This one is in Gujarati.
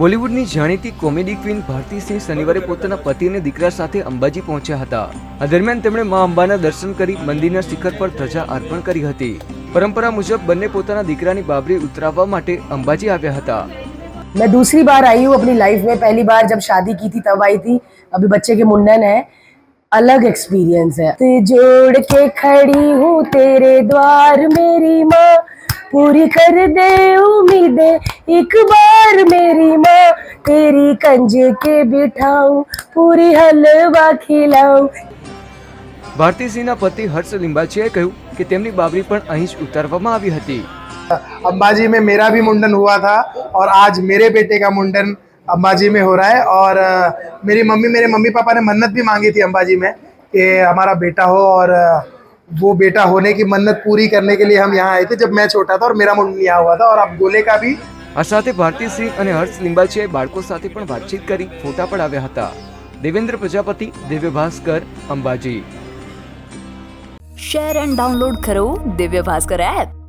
બોલિવૂડની જાણીતી કોમેડી ક્વીન ભારતી સિંહ શનિવારે પોતાના પતિ અને દીકરા સાથે અંબાજી પહોંચ્યા હતા આ દરમિયાન તેમણે મા અંબાના દર્શન કરી મંદિરના શિખર પર ધજા અર્પણ કરી હતી પરંપરા મુજબ બંને પોતાના દીકરાની બાબરી ઉતરાવવા માટે અંબાજી આવ્યા હતા मैं दूसरी बार आई हूँ अपनी लाइफ में पहली बार जब शादी की थी तब आई थी अभी बच्चे के मुंडन है अलग एक्सपीरियंस है जोड़ के खड़ी हूँ तेरे द्वार मेरी माँ पूरी कर दे उम्मीदें एक बार मेरी કંજે કે બિઠાવ પૂરી હલવા ખિલાવ ભારતીસિંહ પતિ હર્ષલિંબાજીએ કયું કે તેમની બાબલી પણ અહી જ ઉતારવામાં આવી હતી અંબાજી મે મેરા ભી મુંડન હુઆ થા ઓર આજ મેરે બેટે કા મુંડન અંબાજી મે હો રહા હે ઓર મેરી મમ્મી મેરે મમ્મી પપ્પા ને મन्नत ભી માંગી થી અંબાજી મે કે હમારા બેટા હો ઓર વો બેટા હોને કી મन्नत પૂરી karne ke liye hum yahan aaye the jab main chhota tha aur mera mundan nahi hua tha aur ab gole ka bhi આ સાથે ભારતી સિંહ અને હર્ષ લિંબાચીએ બાળકો સાથે પણ વાતચીત કરી ફોટા પણ આવ્યા હતા Devendra Prajapati Divya Bhaskar Ambaji share and download કરો દિવ્ય ભાસ્કર એપ